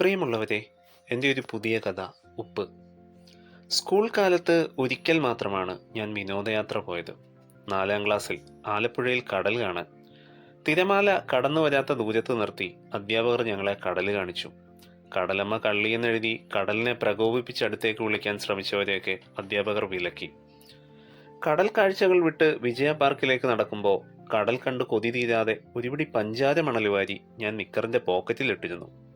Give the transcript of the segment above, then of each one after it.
പ്രിയമുള്ളവരെ എന്റെ ഒരു പുതിയ കഥ ഉപ്പ്. സ്കൂൾ കാലത്ത് ഒരിക്കൽ മാത്രമാണ് ഞാൻ വിനോദയാത്ര പോയത്. നാലാം ക്ലാസ്സിൽ ആലപ്പുഴയിൽ കടൽ കാണാൻ. തിരമാല കടന്നു വരാത്ത ദൂരത്ത് നിർത്തി അധ്യാപകർ ഞങ്ങളെ കടൽ കാണിച്ചു. കടലമ്മ കള്ളിയെന്നെഴുതി കടലിനെ പ്രകോപിപ്പിച്ച് അടുത്തേക്ക് വിളിക്കാൻ ശ്രമിച്ചവരെയൊക്കെ അധ്യാപകർ വിലക്കി. കടൽ കാഴ്ചകൾ വിട്ട് വിജയ പാർക്കിലേക്ക് നടക്കുമ്പോൾ കടൽ കണ്ട് കൊതി തീരാതെ ഒരുപിടി പഞ്ചാര മണൽ വാരി ഞാൻ നിക്കറിന്റെ പോക്കറ്റിലിട്ടിരുന്നു.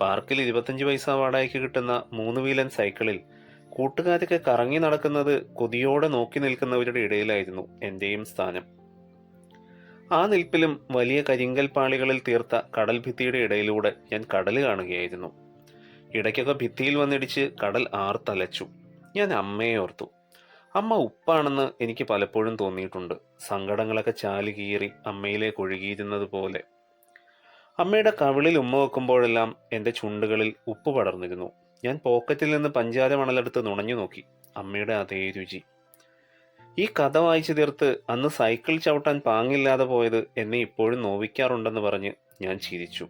പാർക്കിൽ ഇരുപത്തഞ്ച് പൈസ വാടകയ്ക്ക് കിട്ടുന്ന മൂന്ന് വീലൻ സൈക്കിളിൽ കൂട്ടുകാരൊക്കെ കറങ്ങി നടക്കുന്നത് കൊതിയോടെ നോക്കി നിൽക്കുന്നവരുടെ ഇടയിലായിരുന്നു എന്റെയും സ്ഥാനം. ആ നിൽപ്പിലും വലിയ കരിങ്കൽ പാളികളിൽ തീർത്ത കടൽ ഭിത്തിയുടെ ഇടയിലൂടെ ഞാൻ കടൽ കാണുകയായിരുന്നു. ഇടയ്ക്കൊക്കെ ഭിത്തിയിൽ വന്നിടിച്ച് കടൽ ആർത്തലച്ചു. ഞാൻ അമ്മയെ ഓർത്തു. അമ്മ ഉപ്പാണെന്ന് എനിക്ക് പലപ്പോഴും തോന്നിയിട്ടുണ്ട്. സങ്കടങ്ങളൊക്കെ ചാലുകീറി അമ്മയിലേക്ക് ഒഴുകിയിരുന്നത് പോലെ. അമ്മയുടെ കവിളിൽ ഉമ്മ വെക്കുമ്പോഴെല്ലാം എന്റെ ചുണ്ടുകളിൽ ഉപ്പ് പടർന്നിരുന്നു. ഞാൻ പോക്കറ്റിൽ നിന്ന് പഞ്ചാര മണലെടുത്ത് നുണഞ്ഞു നോക്കി. അമ്മയുടെ അതേ രുചി. ഈ കഥ വായിച്ചു തീർത്ത് അന്ന് സൈക്കിൾ ചവിട്ടാൻ പാങ്ങില്ലാതെ പോയത് എന്നെ ഇപ്പോഴും നോവിക്കാറുണ്ടെന്ന് പറഞ്ഞ് ഞാൻ ചിരിച്ചു.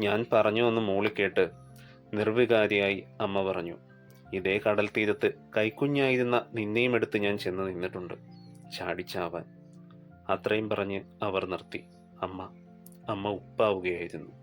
ഞാൻ പറഞ്ഞു എന്ന് മൂളിക്കേട്ട് നിർവികാരിയായി അമ്മ പറഞ്ഞു ഇതേ കടൽ തീരത്ത് കൈക്കുഞ്ഞായിരുന്ന നിന്നെയും എടുത്ത് ഞാൻ ചെന്ന് നിന്നിട്ടുണ്ട്. ചാടിച്ചാവാൻ. അത്രയും പറഞ്ഞ് അവർ നിർത്തി. അമ്മ അമ്മ ഉപ്പാവുകയായിരുന്നു.